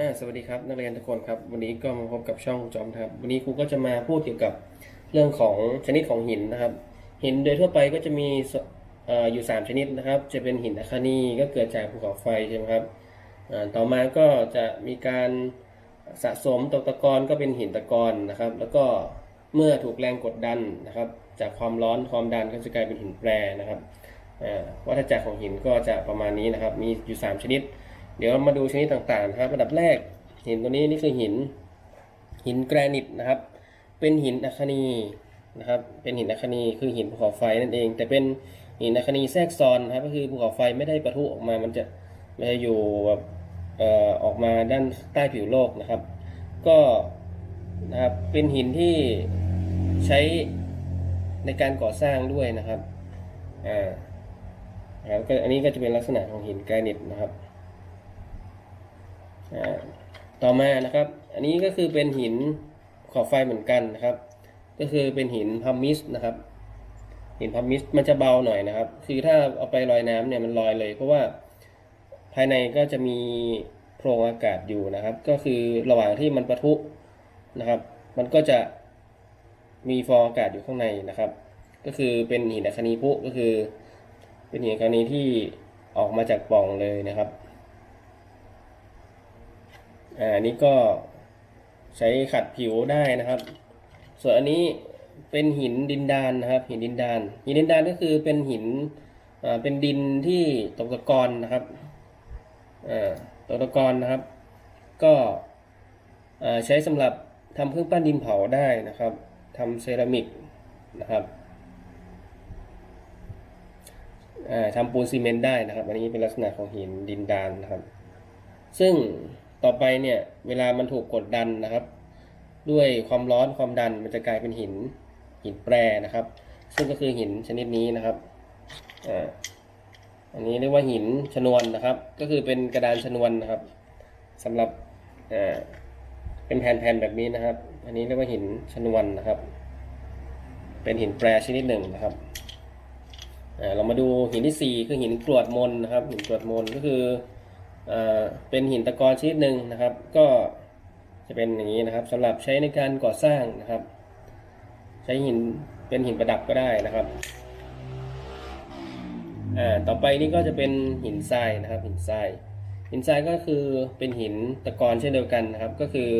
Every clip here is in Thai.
อ่าสวัสดีครับนักเรียนทุกคนครับ วันนี้ก็มาพบกับช่องจอมครับ วันนี้ครูก็จะมาพูดเกี่ยวกับเรื่องของชนิดของหินนะครับ หินโดยทั่วไปก็จะมีออยู่ 3 ชนิดนะครับ จะเป็นหินอัคนีก็เกิดจากภูเขาไฟใช่ไหมครับต่อมาก็จะมีการสะสมตกตะกอนก็เป็นหินตะกอนนะครับ แล้วก็เมื่อถูกแรงกดดันนะครับ จากความร้อนความดันก็จะกลายเป็นหินแปรนะครับวัฏจักรของหินก็จะประมาณนี้นะครับ มีอยู่ 3 ชนิด เดี๋ยวมาดูชนิดต่างๆนะครับอันดับแรกหินตัวนี้นี่คือหิน หินแกรนิตนะครับ เป็นหินอัคนีนะครับ เป็นหินอัคนีคือหินภูเขาไฟนั่นเอง แต่เป็นหินอัคนีแทรกซ้อนนะครับ ก็คือภูเขาไฟไม่ได้ปะทุออกมา มันจะมันจะอยู่แบบเอ่อออกมาด้านใต้ผิวโลกนะครับ ก็นะครับเป็นหินที่ใช้ในการก่อสร้างด้วยนะครับอ่านะครับก็อันนี้ก็จะเป็นลักษณะของหินแกรนิตนะครับ ต่อมานะครับ อันนี้ก็คือเป็นหินขอบไฟเหมือนกันนะครับ ก็คือเป็นหินพัมมิสนะครับ หินพัมมิสมันจะเบาหน่อยนะครับ คือถ้าเอาไปลอยน้ำเนี่ยมันลอยเลย เพราะว่าภายในก็จะมีโพรงอากาศอยู่นะครับ ก็คือระหว่างที่มันปะทุนะครับ มันก็จะมีฟองอากาศอยู่ข้างในนะครับ ก็คือเป็นหินอัคนีพุก็คือ เป็นหินอัคนีที่ออกมาจากปล่องเลยนะครับ อันนี้ก็ใช้ขัดผิวได้นะครับ ส่วนอันนี้เป็นหินดินดานนะครับ หินดินดาน หินดินดานก็คือเป็นหินเป็นดินที่ตกตะกอนนะครับตกตะกอนนะครับ ก็ใช้สำหรับทำเครื่องปั้นดินเผาได้นะครับทำเซรามิกนะครับอ่าปูนซีเมนต์ได้นะครับ อันนี้เป็นลักษณะของหินดินดานนะครับ ซึ่ง ต่อไปเนี่ยเวลามันถูกกดดันนะครับ ด้วยความร้อนความดันมันจะกลายเป็นหินหินแปรนะครับ ซึ่งก็คือหินชนิดนี้นะครับอ่าอันนี้เรียกว่าหินชนวนนะครับ ก็คือเป็นกระดานชนวนนะครับสำหรับอ่าเป็นแผ่นๆแบบนี้นะครับ อันนี้เรียกว่าหินชนวนนะครับ เป็นหินแปรชนิดหนึ่งนะครับเรามาดูหินที่สี่คือหินกรวดมนนะครับ หินกรวดมนก็คือ เป็นหินตะกอนชนิดหนึ่งนะครับ ก็จะเป็นอย่างนี้นะครับสำหรับใช้ในการก่อสร้างนะครับ ใช้หินเป็นหินประดับก็ได้นะครับอ่าต่อไปนี่ก็จะเป็นหินทรายนะครับ หินทรายหินทรายก็คือเป็นหินตะกอนเช่นเดียวกันนะครับ ก็คือ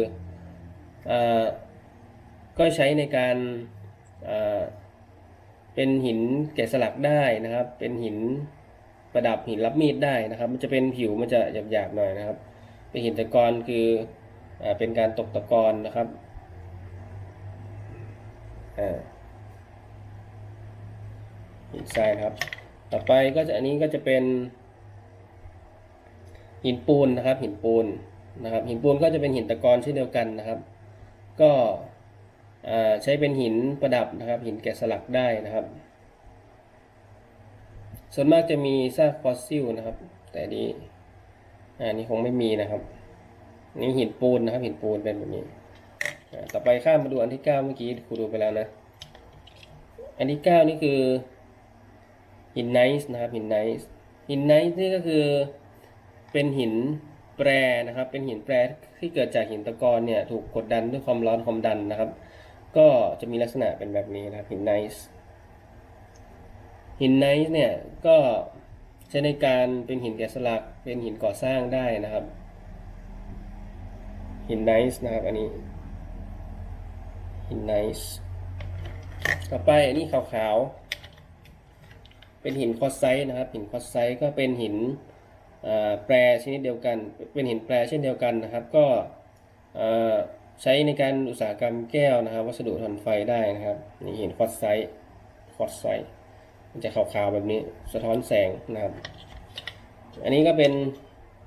อ่าก็ใช้ในการอ่าเป็นหินแกะสลักได้นะครับ เป็นหิน ประดับหินรับมีดได้นะครับ มันจะเป็นผิวมันจะหยาบๆหน่อยนะครับ เป็นหินตะกอนคืออ่าเป็นการตกตะกอนนะครับอ่าหินทรายครับ ต่อไปก็จะอันนี้ก็จะเป็น หินปูนนะครับ หินปูนนะครับ หินปูนก็จะเป็นหินตะกอนเช่นเดียวกันนะครับ ก็ใช้เป็นหินประดับนะครับ หินแกะสลักได้นะครับ ส่วนมากจะมีซากฟอสซิลนะครับ แต่นี้อ่านี่คงไม่มีนะครับ นี่หินปูนนะครับหินปูนเป็นแบบนี้ต่อไปข้ามมาดูอันที่เก้าเมื่อกี้ครูดูไปแล้วนะ อันที่เก้านี่คือหินไนซ์นะครับหินไนซ์หินไนซ์นี่ก็คือเป็นหินแปรนะครับ เป็นหินแปรที่เกิดจากหินตะกอนเนี่ยถูกกดดันด้วยความร้อนความดันนะครับ ก็จะมีลักษณะเป็นแบบนี้นะครับหินไนซ์ หินไนท์เนี่ยก็ใช้ในการเป็นหินแกะสลัก เป็นหินก่อสร้างได้นะครับ หินไนท์นะครับอันนี้ หินไนท์ต่อไปอันนี้ขาวๆ เป็นหินคอสไซต์นะครับ หินคอสไซต์ก็เป็นหินแปรชนิดเดียวกัน เป็นหินแปรเช่นเดียวกันนะครับ ก็ใช้ในการอุตสาหกรรมแก้วนะครับ วัสดุทนไฟได้นะครับนี่หินคอสไซต์คอสไซต์ มันจะขาวๆแบบนี้ สะท้อนแสงนะครับ อันนี้ก็เป็น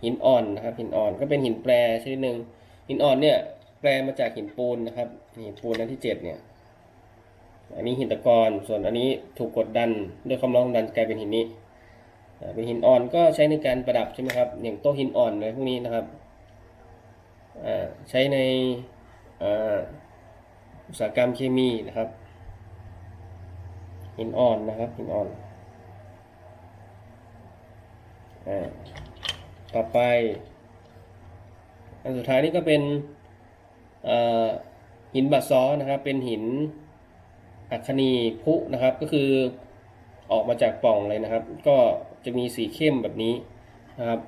หินอ่อนนะครับ หินอ่อนก็เป็นหินแปรชนิดหนึ่งหินอ่อนเนี่ย แปรมาจากหินปูนนะครับหินปูนอันที่เจ็ดเนี่ย อันนี้หินตะกอนส่วนอันนี้ถูกกดดันด้วยความร้อนดันกลายเป็นหินนี้เป็นหินอ่อนก็ใช้ในการประดับใช่ไหมครับ อย่างโต๊ะหินอ่อนอะไรพวกนี้นะครับใช้ในอุตสาหกรรมเคมีนะครับ หินอ่อนนะครับหินอ่อนอาต่อไป อันสุดท้ายนี่ก็เป็นหินบาซอนะครับ เป็นหินอัคนีพุนะครับ ก็คือออกมาจากปล่องเลยนะครับ ก็จะมีสีเข้มแบบนี้นะครับ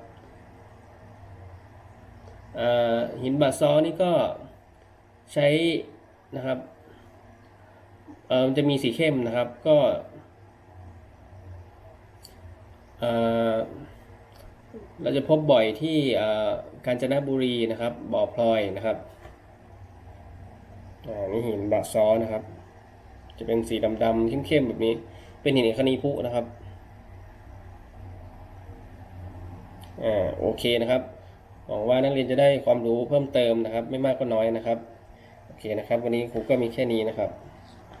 หินบาซอนี่ก็ใช้นะครับ มันจะมีสีเข้มนะครับ ก็เออเราจะพบบ่อยที่อ่อกาญจนบุรีนะครับ บ่อพลอยนะครับอ่านี่หินบาซอนะครับ จะเป็นสีดำๆเข้มๆแบบนี้ เป็นหินคนีพุนะครับอ่าโอเคนะครับหวังว่านักเรียนจะได้ความรู้เพิ่มเติมนะครับ ไม่มากก็น้อยนะครับโอเคนะครับ วันนี้ครูก็มีแค่นี้นะครับ